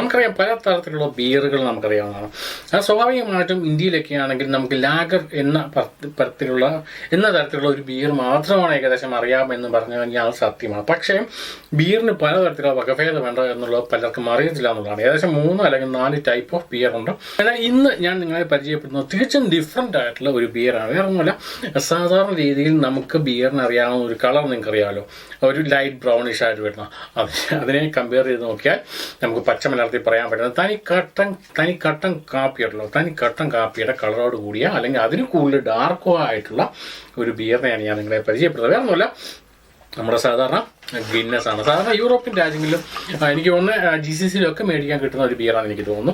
നമുക്കറിയാം പല തരത്തിലുള്ള ബിയറുകൾ നമുക്കറിയാവുന്നതാണ്. അത് സ്വാഭാവികമായിട്ടും ഇന്ത്യയിലൊക്കെ ആണെങ്കിൽ നമുക്ക് ലാഗർ എന്ന തരത്തിലുള്ള എന്ന തരത്തിലുള്ള ഒരു ബിയർ മാത്രമാണ് ഏകദേശം അറിയാമെന്ന് പറഞ്ഞു കഴിഞ്ഞാൽ അത് സത്യമാണ്. പക്ഷേ ബിയറിന് പലതരത്തിലുള്ള വകഭേദമുണ്ട് എന്നുള്ളത് പലർക്കും അറിയത്തില്ല എന്നുള്ളതാണ്. ഏകദേശം മൂന്ന് അല്ലെങ്കിൽ നാല് ടൈപ്പ് ഓഫ് ബിയർ ഉണ്ട്. എന്നാൽ ഇന്ന് ഞാൻ നിങ്ങളെ പരിചയപ്പെടുന്നത് തികച്ചും ഡിഫറെന്റ് ആയിട്ടുള്ള ഒരു ബിയറാണ് വേറെ ഒന്നുമല്ല സാധാരണ രീതിയിൽ നമുക്ക് ബിയറിന് അറിയാവുന്ന ഒരു കളർ നിങ്ങൾക്ക് അറിയാമല്ലോ ഒരു ലൈറ്റ് ബ്രൗണിഷ് ആയിട്ട് വരുന്ന. അത് അതിനെ കമ്പയർ ചെയ്ത് നോക്കിയാൽ നമുക്ക് പച്ച മലയാളത്തിൽ പറയാൻ പറ്റുന്നത് തനി കട്ടൻ തനി കട്ടൻ കാപ്പിയുണ്ടല്ലോ തനി കട്ടൻ കാപ്പിയുടെ കളറോട് കൂടിയ അല്ലെങ്കിൽ അതിന് കൂടുതൽ ഡാർക്കോ ആയിട്ടുള്ള ഒരു ബിയറിനെയാണ് ഞാൻ നിങ്ങളെ പരിചയപ്പെടുന്നത് വേറെ ഒന്നുമല്ല. നമ്മുടെ സാധാരണ ഗിന്നസ് ആണ്. സാധാരണ യൂറോപ്യൻ രാജ്യങ്ങളിലും എനിക്ക് തോന്നുന്നു ജി സി സിയിലൊക്കെ മേടിക്കാൻ കിട്ടുന്ന ഒരു ബിയറാണ് എനിക്ക് തോന്നുന്നു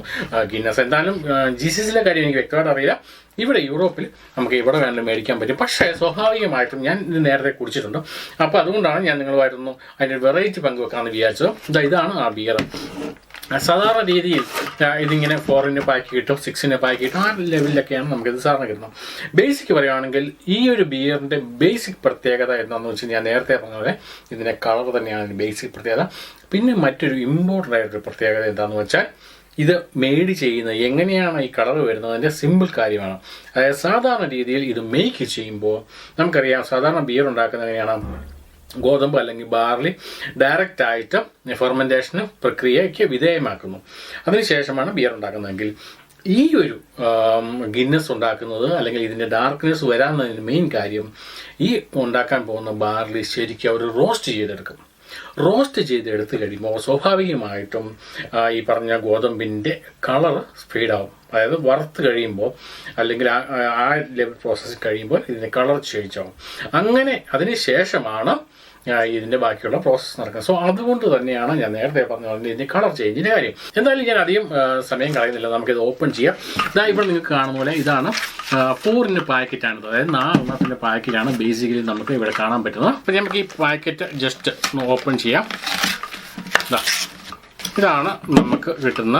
ഗിന്നസ് എന്തായാലും ജി സി സിയിലെ കാര്യം എനിക്ക് വ്യക്തമായിട്ട് അറിയില്ല. ഇവിടെ യൂറോപ്പിൽ നമുക്ക് ഇവിടെ വേണമെങ്കിലും മേടിക്കാൻ പറ്റും. പക്ഷേ സ്വാഭാവികമായിട്ടും ഞാൻ ഇത് നേരത്തെ കുടിച്ചിട്ടുണ്ട്. അപ്പോൾ അതുകൊണ്ടാണ് ഞാൻ നിങ്ങളുമായിട്ടൊന്നും അതിന്റെ വെറൈറ്റി പങ്കുവെക്കാമെന്ന് വിചാരിച്ചത്. ഇതാ ഇതാണ് ആ ബിയർ സാധാരണ രീതിയിൽ ഇതിങ്ങനെ ഫോറിന്റെ പാക്ക് കിട്ടും സിക്സിന്റെ പാക്ക് കിട്ടും ആ ലെവലിലൊക്കെയാണ് നമുക്കിത് സാധാരണ കിട്ടുന്നത്. ബേസിക് പറയുകയാണെങ്കിൽ ഈ ഒരു ബിയറിന്റെ ബേസിക് പ്രത്യേകത എന്താണെന്ന് വെച്ചാൽ ഞാൻ നേരത്തെ പറഞ്ഞ പോലെ ഇതിന്റെ കളർ തന്നെയാണ് ബേസിക് പ്രത്യേകത. പിന്നെ മറ്റൊരു ഇമ്പോർട്ടന്റ് ആയിട്ടൊരു പ്രത്യേകത എന്താണെന്ന് വെച്ചാൽ ഇത് മെയ്ഡ് ചെയ്യുന്നത് എങ്ങനെയാണ് ഈ കളർ വരുന്നതിന്റെ സിമ്പിൾ കാര്യമാണ്. അതായത് സാധാരണ രീതിയിൽ ഇത് മേക്ക് ചെയ്യുമ്പോൾ നമുക്കറിയാം സാധാരണ ബിയർ ഉണ്ടാക്കുന്നത് എങ്ങനെയാണ്? ഗോതമ്പ് അല്ലെങ്കിൽ ബാർലി ഡയറക്റ്റ് ആയിട്ട് ഫെർമെന്റേഷന് പ്രക്രിയയ്ക്ക് വിധേയമാക്കുന്നു. അതിനുശേഷമാണ് ബിയർ ഉണ്ടാക്കുന്നതെങ്കിൽ ഈ ഒരു ഗിന്നസ് ഉണ്ടാക്കുന്നത് അല്ലെങ്കിൽ ഇതിന്റെ ഡാർക്ക്നെസ് വരാമെന്നതിന്റെ മെയിൻ കാര്യം ഈ ഉണ്ടാക്കാൻ പോകുന്ന ബാർലി ശരിക്കും അവർ റോസ്റ്റ് ചെയ്തെടുക്കും. റോസ്റ്റ് ചെയ്തെടുത്ത് കഴിയുമ്പോൾ സ്വാഭാവികമായിട്ടും ഈ പറഞ്ഞ ഗോതമ്പിന്റെ കളർ സ്പീഡാവും. അതായത് വറുത്ത് കഴിയുമ്പോൾ അല്ലെങ്കിൽ ആ- ലെവൽ പ്രോസസ്സ് കഴിയുമ്പോൾ ഇതിന്റെ കളർ ചേഞ്ച് ആവും. അങ്ങനെ അതിന് ശേഷമാണ് ഇതിന്റെ ബാക്കിയുള്ള പ്രോസസ്സ് നടക്കുന്നത്. സോ അതുകൊണ്ട് തന്നെയാണ് ഞാൻ നേരത്തെ പറഞ്ഞു പറഞ്ഞത് ഇതിന്റെ കളർ ചേഞ്ചിന്റെ കാര്യം. എന്തായാലും ഞാൻ അധികം സമയം കളയുന്നില്ല. നമുക്കിത് ഓപ്പൺ ചെയ്യാം. ഇതാ ഇവിടെ നിങ്ങൾക്ക് കാണുന്ന പോലെ ഇതാണ് ഫോറിന്റെ പാക്കറ്റാണ് അതായത് നാലെണ്ണത്തിന്റെ പാക്കറ്റാണ് ബേസിക്കലി നമുക്ക് ഇവിടെ കാണാൻ പറ്റുന്നത്. അപ്പോൾ നമുക്ക് ഈ പാക്കറ്റ് ജസ്റ്റ് ഒന്ന് ഓപ്പൺ ചെയ്യാം. ഇതാ ഇതാണ് നമുക്ക് കിട്ടുന്ന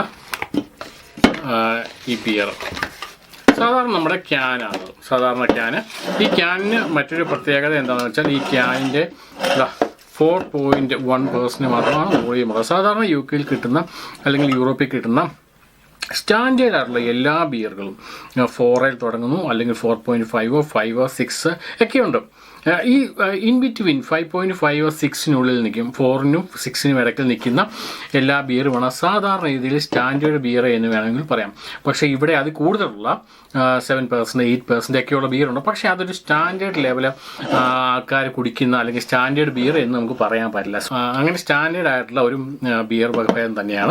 ഈ ബിയർ സാധാരണ നമ്മുടെ ക്യാനാണ് സാധാരണ ക്യാന് ഈ ക്യാനിന് മറ്റൊരു പ്രത്യേകത എന്താണെന്ന് വെച്ചാൽ ഈ ക്യാനിന്റെ ഫോർ പോയിന്റ് വൺ പേഴ്സന്റ് മാത്രമാണ് വോളിയം ഉള്ളത് സാധാരണ യു കെയിൽ കിട്ടുന്ന അല്ലെങ്കിൽ യൂറോപ്പിൽ കിട്ടുന്ന സ്റ്റാൻഡേർഡ് ആയിട്ടുള്ള എല്ലാ ബിയറുകളും ഫോറിൽ തുടങ്ങുന്നു അല്ലെങ്കിൽ ഫോർ പോയിന്റ് ഫൈവോ ഫൈവോ സിക്സ് ഒക്കെയുണ്ട് ഈ in between five point five സിക്സിനുള്ളിൽ നിൽക്കും ഫോറിനും സിക്സിനും ഇടയ്ക്ക് നിൽക്കുന്ന എല്ലാ ബിയറുമാണ് സാധാരണ രീതിയിൽ സ്റ്റാൻഡേർഡ് ബിയർ എന്ന് വേണമെങ്കിൽ പറയാം. പക്ഷേ ഇവിടെ അത് കൂടുതലുള്ള സെവൻ പെർസെന്റ് എയ്റ്റ് പെർസെന്റ് ഒക്കെയുള്ള ബിയറുണ്ട്. പക്ഷേ അതൊരു സ്റ്റാൻഡേർഡ് ലെവൽ ആൾക്കാർ കുടിക്കുന്ന അല്ലെങ്കിൽ സ്റ്റാൻഡേർഡ് ബിയർ എന്ന് നമുക്ക് പറയാൻ പറ്റില്ല. അങ്ങനെ സ്റ്റാൻഡേർഡ് ആയിട്ടുള്ള ഒരു ബിയർ വകഭേദം തന്നെയാണ്